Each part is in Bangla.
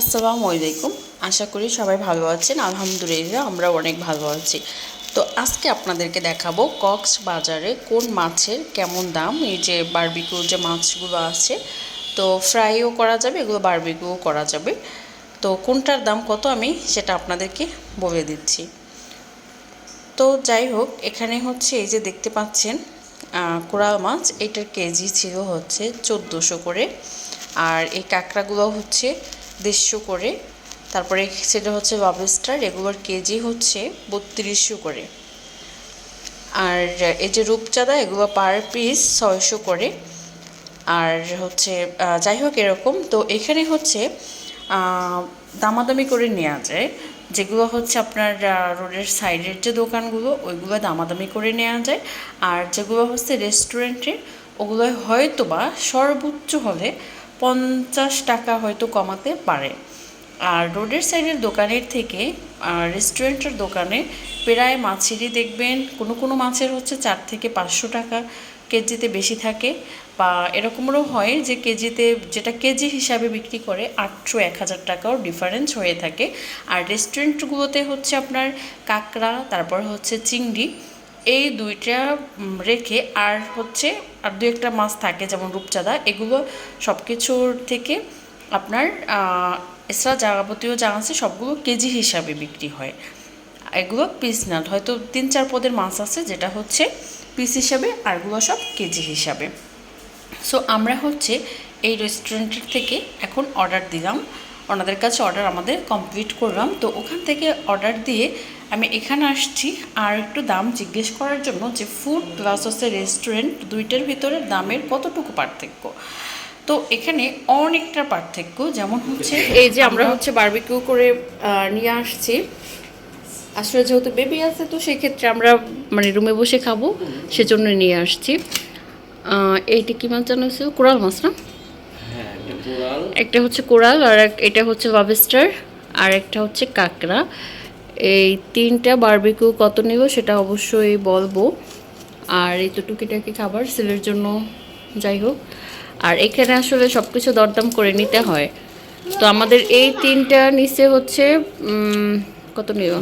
আসসালামু আলাইকুম আশা করি সবাই ভালো আছেন। আলহামদুলিল্লাহ আমরা অনেক ভালো আছি। তো আজকে আপনাদেরকে দেখাবো কক্স বাজারে কোন মাছের কেমন দাম। এই যে বারবিকিউ যে মাছগুলো আছে, তো ফ্রাইও করা যাবে, এগুলো বারবিকিউ করা যাবে। তো কোনটার দাম কত আমি সেটা আপনাদেরকে বলে দিচ্ছি। তো যাই হোক, এখানে হচ্ছে এই যে দেখতে পাচ্ছেন কোরাল মাছ, এটার কেজি ছিল হচ্ছে চোদ্দোশো করে। আর এই কাঁকড়াগুলো হচ্ছে দেড়শো করে। তারপরে সেটা হচ্ছে লবস্টার এগুলোর কেজি হচ্ছে বত্রিশশো করে। আর এই যে রূপচাঁদা, এগুলো পার পিস ছয়শো করে। আর হচ্ছে যাই হোক এরকম। তো এখানে হচ্ছে দামাদামি করে নেওয়া যায়। যেগুলো হচ্ছে আপনার রোডের সাইডের যে দোকানগুলো, ওইগুলো দামাদামি করে নেওয়া যায়। আর যেগুলো হচ্ছে রেস্টুরেন্টে ওগুলো হয়তো বা সর্বোচ্চ হলে পঞ্চাশ টাকা হয়তো কমাতে পারে। আর রোডের সাইডের দোকানের থেকে রেস্টুরেন্টের দোকানে প্রায় মাছেরই দেখবেন, কোনো কোনো মাছের হচ্ছে চার থেকে পাঁচশো টাকা কেজিতে বেশি থাকে বা এরকমও হয় যে কেজিতে যেটা কেজি হিসাবে বিক্রি করে আটশো এক হাজার টাকাও ডিফারেন্স হয়ে থাকে। আর রেস্টুরেন্টগুলোতে হচ্ছে আপনার কাঁকড়া, তারপর হচ্ছে চিংড়ি এই দুইটা রেখে আর হচ্ছে আর দু একটা মাছ থাকে, যেমন রূপচাঁদা। এগুলো সব কিছুর থেকে আপনার এছাড়া যাবতীয় যা আছে সবগুলো কেজি হিসাবে বিক্রি হয়। এগুলো পিস না, হয়তো তিন চার পদের মাছ আছে, যেটা হচ্ছে পিস হিসাবে, আরগুলো সব কেজি হিসাবে। সো আমরা হচ্ছে এই রেস্টুরেন্টের থেকে এখন অর্ডার দিলাম। ওনাদের কাছে অর্ডার আমাদের কমপ্লিট করলাম। তো ওখান থেকে অর্ডার দিয়ে আমি এখানে আসছি। আর একটু দাম জিজ্ঞেস করার জন্য যে ফুড প্লাস হচ্ছে রেস্টুরেন্ট দুইটার ভিতরে দামের কতটুকু পার্থক্য? তো এখানে অনেকটা পার্থক্য, যেমন হচ্ছে এই যে আমরা হচ্ছে বারবিকিউ করে নিয়ে আসছি। আসলে যেহেতু বেবি আছে, তো সেক্ষেত্রে আমরা মানে রুমে বসে খাব, সেজন্য নিয়ে আসছি। এইটা কি মাছ জানো কোরাল মাছ না? একটা হচ্ছে কোরাল আর এটা হচ্ছে লবস্টার আর একটা হচ্ছে কাঁকড়া। এই তিনটা বারবিকিউ কত নেব সেটা অবশ্যই বলব। আর এই তো টুকিটাকি খাবার সেলের জন্য যাই হোক। আর এখানে আসলে সব কিছু দরদাম করে নিতে হয়। তো আমাদের এই তিনটা নিচে হচ্ছে কত নিব?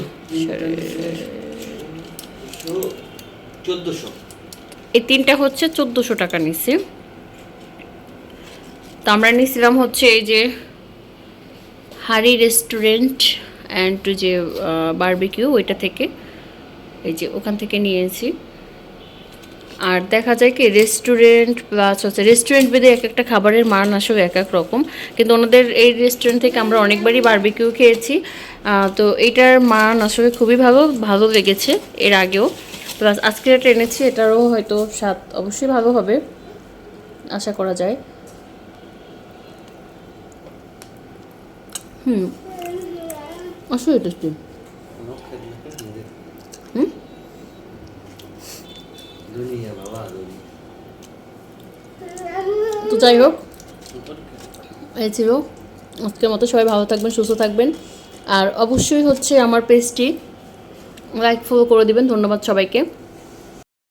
এই তিনটা হচ্ছে চোদ্দোশো টাকা নিচ্ছে তো আমরা নিয়েছিলাম হচ্ছে এই যে হারি রেস্টুরেন্ট অ্যান্ড যে বারবিকিউ ওইটা থেকে। এই যে ওখান থেকে নিয়েছি আর দেখা যায় কি রেস্টুরেন্ট প্লাস হচ্ছে রেস্টুরেন্ট বেঁধে এক একটা খাবারের মান আসলে এক এক রকম। কিন্তু ওনাদের এই রেস্টুরেন্ট থেকে আমরা অনেকবারই বারবিকিউ খেয়েছি। তো এইটার মান আসলে খুবই ভালো ভালো লেগেছে এর আগেও। প্লাস আজকে এটা এনেছি এটারও হয়তো স্বাদ অবশ্যই ভালো হবে, আশা করা যায়। হুম? দুনিয়া বাবা দুনিয়া তো যাই হোক, এই ছিল। আজকের মতো সবাই ভালো থাকবেন, সুস্থ থাকবেন। আর অবশ্যই হচ্ছে আমার পেজটি লাইক ফলো করে দিবেন। ধন্যবাদ সবাইকে।